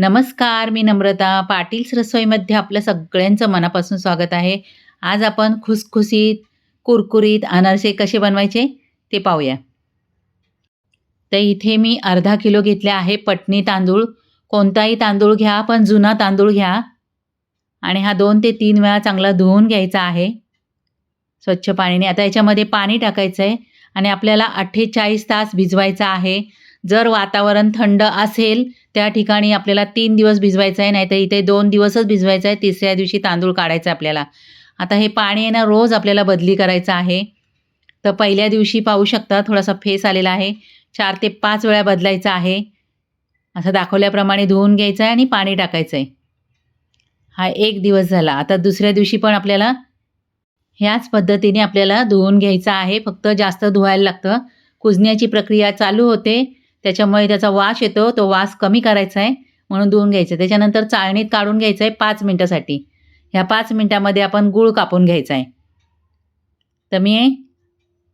नमस्कार मी नम्रता. पाटील्स रसोईमध्ये आपलं सगळ्यांचं मनापासून स्वागत आहे. आज आपण खुसखुशीत कुरकुरीत अनारसे कसे बनवायचे ते पाहूया. तर इथे मी अर्धा किलो घेतले आहे पटणी तांदूळ. कोणताही तांदूळ घ्या पण जुना तांदूळ घ्या. आणि हा दोन ते तीन वेळा चांगला धुवून घ्यायचा आहे. स्वच्छ पाण्याने आता याच्यामध्ये पाणी टाकायचं आहे आणि आपल्याला अठ्ठेचाळीस तास भिजवायचा आहे. जर वातावरण थंड असेल त्या ठिकाणी आपल्याला तीन दिवस भिजवायचं आहे नाहीतर इथे दोन दिवसच भिजवायचं आहे तिसऱ्या दिवशी तांदूळ काढायचं आहे आपल्याला. आता हे पाणी आहे ना रोज आपल्याला बदली करायचं आहे. तर पहिल्या दिवशी पाहू शकता थोडासा फेस आलेला आहे. चार ते पाच वेळा बदलायचं आहे. असं दाखवल्याप्रमाणे धुवून घ्यायचं आहे आणि पाणी टाकायचं आहे. हा एक दिवस झाला. आता दुसऱ्या दिवशी पण आपल्याला ह्याच पद्धतीने आपल्याला धुवून घ्यायचं आहे. फक्त जास्त धुवायला लागतं. कुजण्याची प्रक्रिया चालू होते. त्याच्यामुळे त्याचा वास येतो तो वास कमी करायचा आहे म्हणून धुवून घ्यायचं. त्याच्यानंतर चाळणीत काढून घ्यायचं आहे पाच मिनटासाठी. ह्या पाच मिनटामध्ये आपण गूळ कापून घ्यायचा आहे. तर मी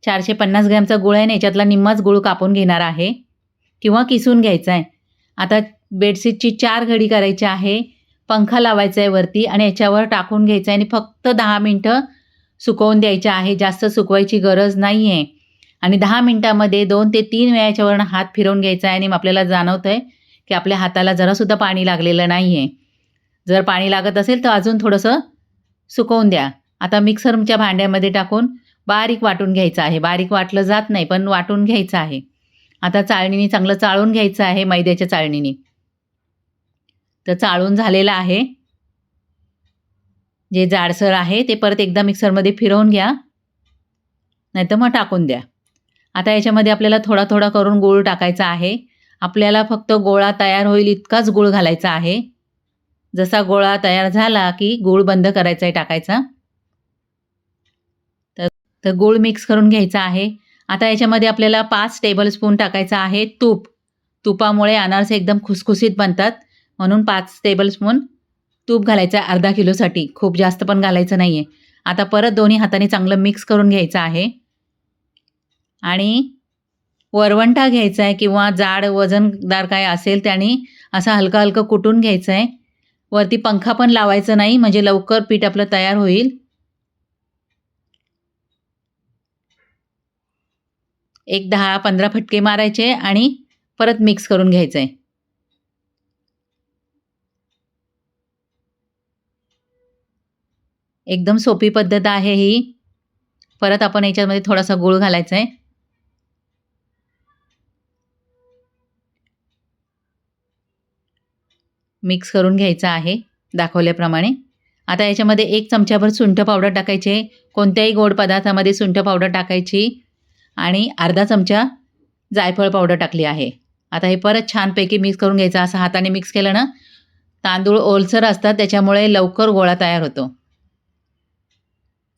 चारशे पन्नास ग्रॅमचा गुळ आहे ना याच्यातला निम्माच गूळ कापून घेणार आहे. किंवा किसून घ्यायचा आहे. आता बेडशीटची चार घडी करायची आहे पंखा लावायचा आहे वरती आणि याच्यावर टाकून घ्यायचं आहे आणि फक्त दहा मिनटं सुकवून द्यायचे आहे. जास्त सुकवायची गरज नाही आहे आणि दहा मिनटामध्ये दोन ते तीन वेळाच्या वरण हात फिरवून घ्यायचा आहे आणि आपल्याला जाणवतं आहे की आपल्या हाताला जरासुद्धा पाणी लागलेलं नाही आहे जर पाणी लागत असेल तर अजून थोडंसं सुकवून द्या. आता मिक्सरच्या भांड्यामध्ये टाकून बारीक वाटून घ्यायचं आहे. बारीक वाटलं जात नाही पण वाटून घ्यायचं आहे. आता चाळणीने चांगलं चाळून घ्यायचं आहे मैद्याच्या चाळणीने. तर चाळून झालेलं आहे. जे जाडसर आहे ते परत एकदा मिक्सरमध्ये फिरवून घ्या. नाहीतर मग टाकून द्या. आता याच्यामध्ये आपल्याला थोडा थोडा करून गूळ टाकायचा आहे. आपल्याला फक्त गोळा तयार होईल इतकाच गूळ घालायचा आहे. जसा गोळा तयार झाला की गूळ बंद करायचा आहे टाकायचा. तर तर गूळ मिक्स करून घ्यायचा आहे. आता याच्यामध्ये आपल्याला पाच टेबलस्पून टाकायचा आहे तूप. तुपामुळे अनारसे एकदम खुसखुसीत बनतात. म्हणून पाच टेबलस्पून तूप घालायचं आहे अर्धा किलोसाठी. खूप जास्त पण घालायचं नाही आहे आता परत दोन्ही हाताने चांगलं मिक्स करून घ्यायचं आहे. आणि वरवंटा घ्यायचा आहे किंवा जाड वजनदार काय असेल त्याने असा हलकं हलकं कुटून घ्यायचं आहे वरती पंखा पण लावायचं नाही म्हणजे लवकर पीठ आपलं तयार होईल. एक दहा पंधरा फटके मारायचे आणि परत मिक्स करून घ्यायचं आहे एकदम सोपी पद्धत आहे ही. परत आपण याच्यामध्ये थोडासा गूळ घालायचा आहे मिक्स करून घ्यायचा आहे दाखवल्याप्रमाणे. आता याच्यामध्ये एक चमच्याभर सुंठ पावडर टाकायचे कोणत्याही गोड पदार्थामध्ये सुंठ पावडर टाकायची. आणि अर्धा चमचा जायफळ पावडर टाकली आहे. आता हे परत छानपैकी मिक्स करून घ्यायचं. असं हाताने मिक्स केलं ना तांदूळ ओलसर असतात त्याच्यामुळे लवकर गोळा तयार होतो.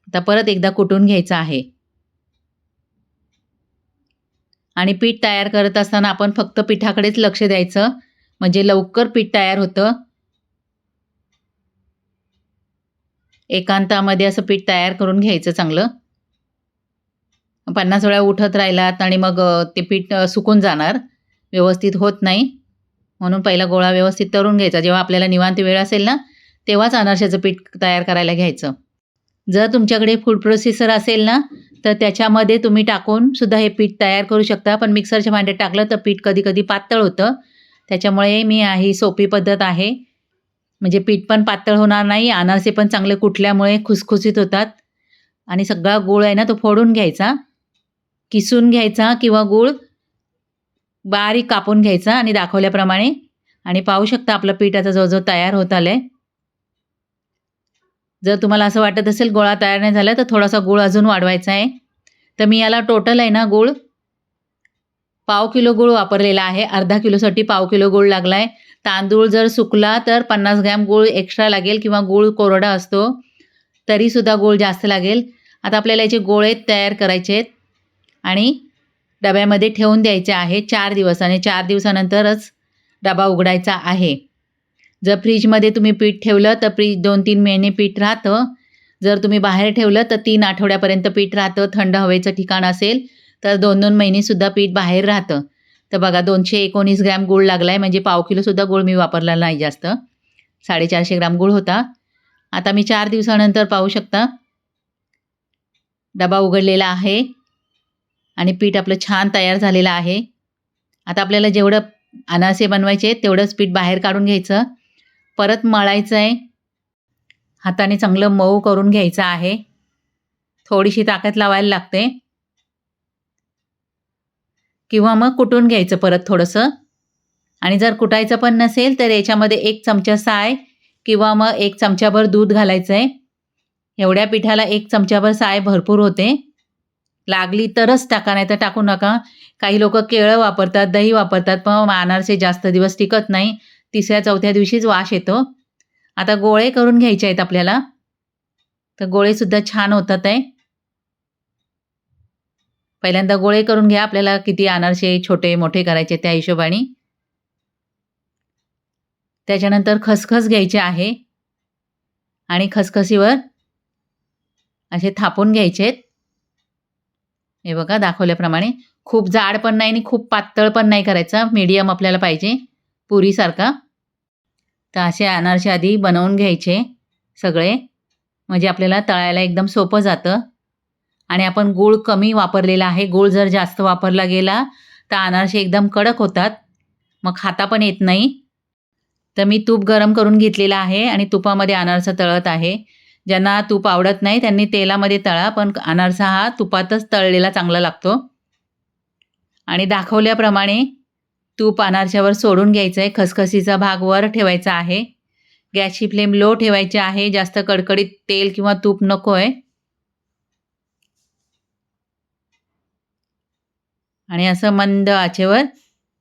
आता परत एकदा कुटून घ्यायचं आहे. आणि पीठ तयार करत असताना आपण फक्त पिठाकडेच लक्ष द्यायचं. म्हणजे लवकर पीठ तयार होतं. एकांतामध्ये असं पीठ तयार करून घ्यायचं चांगलं. पन्नास वेळा उठत राहिलात आणि मग ते पीठ सुकून जाणार. व्यवस्थित होत नाही. म्हणून पहिला गोळा व्यवस्थित तळून घ्यायचा. जेव्हा आपल्याला निवांत वेळ असेल ना तेव्हाच अनारशाचं पीठ तयार करायला घ्यायचं. जर तुमच्याकडे फूड प्रोसेसर असेल ना तर त्याच्यामध्ये तुम्ही टाकून सुद्धा हे पीठ तयार करू शकता. पण मिक्सरच्या भांड्यात टाकलं तर पीठ कधी कधी पातळ होतं. त्याच्यामुळे मी ही सोपी पद्धत आहे. म्हणजे पीठ पण पातळ होणार नाही अनारसे पण चांगले कुठल्यामुळे खुसखुसीत होतात. आणि सगळा गूळ आहे ना तो फोडून घ्यायचा. किसून घ्यायचा किंवा गूळ बारीक कापून घ्यायचा आणि दाखवल्याप्रमाणे. आणि पाहू शकता आपलं पीठ आता जवळजवळ तयार होत आलं आहे जर तुम्हाला असं वाटत असेल गोळा तयार नाही झाला तर थोडासा गूळ अजून वाढवायचा आहे. तर मी याला टोटल आहे ना गूळ पाव किलो गूळ वापरलेला आहे. अर्धा किलोसाठी पाव किलो गूळ लागला आहे तांदूळ जर सुकला तर पन्नास ग्रॅम गूळ एक्स्ट्रा लागेल किंवा गूळ कोरडा असतो तरीसुद्धा गूळ जास्त लागेल. आता आपल्याला याचे गोळे तयार करायचे आहेत आणि डब्यामध्ये ठेवून द्यायचे आहे चार दिवस आणि चार दिवसानंतरच डबा उघडायचा आहे. जर फ्रीजमध्ये तुम्ही पीठ ठेवलं तर फ्रीज दोन तीन महिने पीठ राहतं. जर तुम्ही बाहेर ठेवलं तर तीन आठवड्यापर्यंत पीठ राहतं. थंड हवेचं ठिकाण असेल तर दोन दोन महिनेसुद्धा पीठ बाहेर राहतं. तर बघा दोनशे एकोणीस ग्रॅम गूळ लागला आहे म्हणजे पाव किलोसुद्धा गूळ मी वापरला नाही जास्त. साडेचारशे ग्राम गूळ होता. आता मी चार दिवसानंतर पाहू शकता. डबा उघडलेला आहे आणि पीठ आपलं छान तयार झालेलं आहे. आता आपल्याला जेवढं अनारसे बनवायचे तेवढंच पीठ बाहेर काढून घ्यायचं. परत मळायचं आहे हाताने चांगलं मऊ करून घ्यायचं आहे. थोडीशी ताकद लावायला लागते. किंवा मग कुटून घ्यायचं परत थोडंसं. आणि जर कुटायचं पण नसेल तर याच्यामध्ये एक चमचा साय किंवा मग एक चमचाभर दूध घालायचं आहे एवढ्या पिठाला एक चमचाभर साय भरपूर होते. लागली तरच टाका नाही तर टाकू नका. काही लोक केळं वापरतात दही वापरतात पण अनारसे जास्त दिवस टिकत नाही. तिसऱ्या चौथ्या दिवशीच वास येतो. आता गोळे करून घ्यायचे आहेत आपल्याला. तर गोळेसुद्धा छान होतात आहे. पहिल्यांदा गोळे करून घ्या आपल्याला. किती अनारसे छोटे मोठे करायचे त्या हिशोबाने. त्याच्यानंतर खसखस घ्यायचे आहे. आणि खसखसीवर असे थापून घ्यायचे हे बघा दाखवल्याप्रमाणे. खूप जाड पण नाही आणि खूप पातळ पण नाही करायचं. मीडियम आपल्याला पाहिजे. पुरीसारखा. तर असे अनारसे आधी बनवून घ्यायचे सगळे. म्हणजे आपल्याला तळायला एकदम सोपं जातं. आणि आपण गूळ कमी वापरलेला आहे गूळ जर जास्त वापरला गेला तर अनारसे एकदम कडक होतात. मग खाता पण येत नाही. तर मी तूप गरम करून घेतलेलं आहे आणि तुपामध्ये अनारसा तळत आहे. ज्यांना तूप आवडत नाही त्यांनी तेलामध्ये तळा पण अनारसा हा तुपातच तळलेला चांगला लागतो. आणि दाखवल्याप्रमाणे तूप अनारशावर सोडून घ्यायचं आहे खसखसीचा भाग वर ठेवायचा आहे. गॅसची फ्लेम लो ठेवायची आहे जास्त कडकडीत तेल किंवा तूप नको आहे आणि असं मंद आचेवर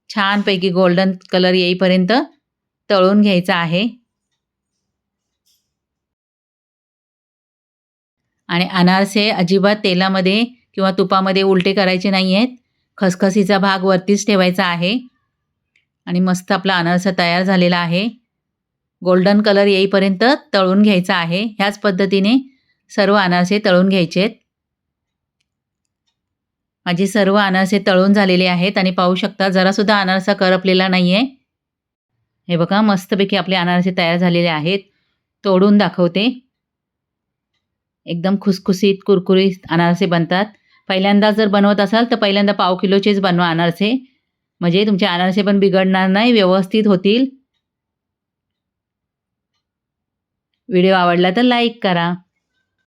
छानपैकी गोल्डन कलर येईपर्यंत तळून घ्यायचं आहे. आणि अनारसे अजिबात तेलामध्ये किंवा तुपामध्ये उलटे करायचे नाही आहेत खसखसीचा भाग वरतीच ठेवायचा आहे. आणि मस्त आपला अनारसा तयार झालेला आहे. गोल्डन कलर येईपर्यंत तळून घ्यायचा आहे. ह्याच पद्धतीने सर्व अनारसे तळून घ्यायचे आहेत माझे सर्व अनारसे तळून झालेले आहेत आणि पाहू शकता जरासुद्धा अनारसा करपलेला नाही आहे हे बघा मस्तपैकी आपले अनारसे तयार झालेले आहेत. तोडून दाखवते. एकदम खुसखुसीत कुरकुरीत अनारसे बनतात. पहिल्यांदा जर बनवत असाल तर पहिल्यांदा पाव किलोचेच बनवा अनारसे. म्हणजे तुमचे अनारसे पण बिघडणार नाही व्यवस्थित होतील. व्हिडिओ आवडला तर लाईक करा.